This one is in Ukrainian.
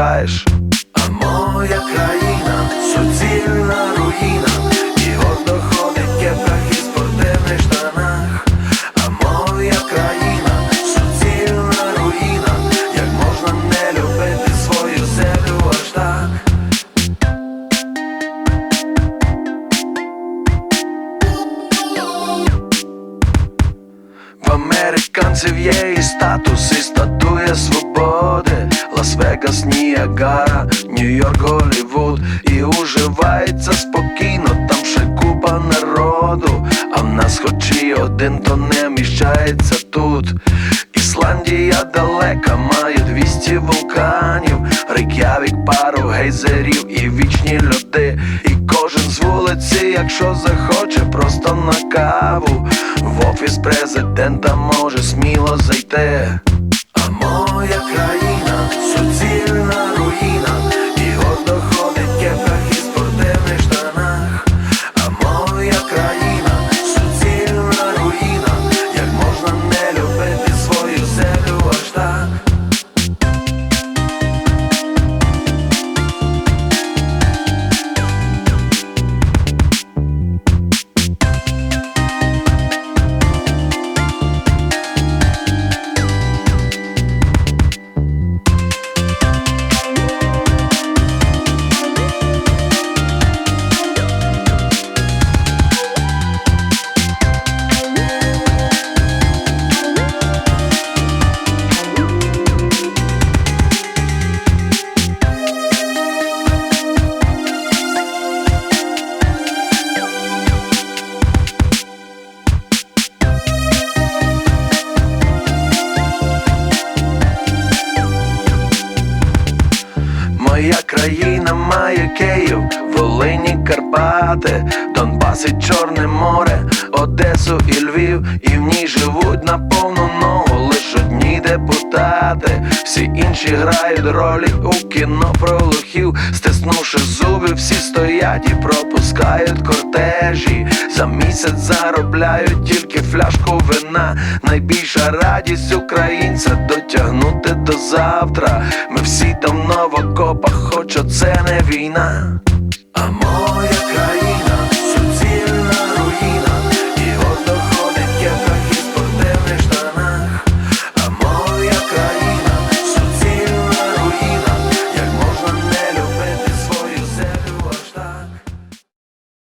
поважаєш. А моя країна суцільна руїна, і гордо ходить в кепках і спортивних штанах. А моя країна суцільна руїна, як можна не любити свою землю аж. В американців є і статус, і свободи Лас-Вегас, Ніагара, Нью-Йорк, Голлівуд І уживається спокійно, там ще купа народу. А в нас хоч і один, то не вміщається тут. Ісландія далека, має 200 вулканів. Рейк'явік, пару гейзерів і вічні льоди. І кожен з вулиці, якщо захоче, просто на каву. В офіс президента може сміло зайти. А моя країна Моя країна має Київ, Волині, Карпати, Донбас і Чорне море, Одесу і Львів, і в ній живуть на повну ногу лиш одні депутати. Всі інші грають ролі у кіно про лохів, стиснувши зуби, всі стоять і пропускають кортежі. За місяць заробляють тільки фляжку вина. Найбільша радість українця дотягнути до завтра. Ми всі давно в окопах, хоч оце не війна.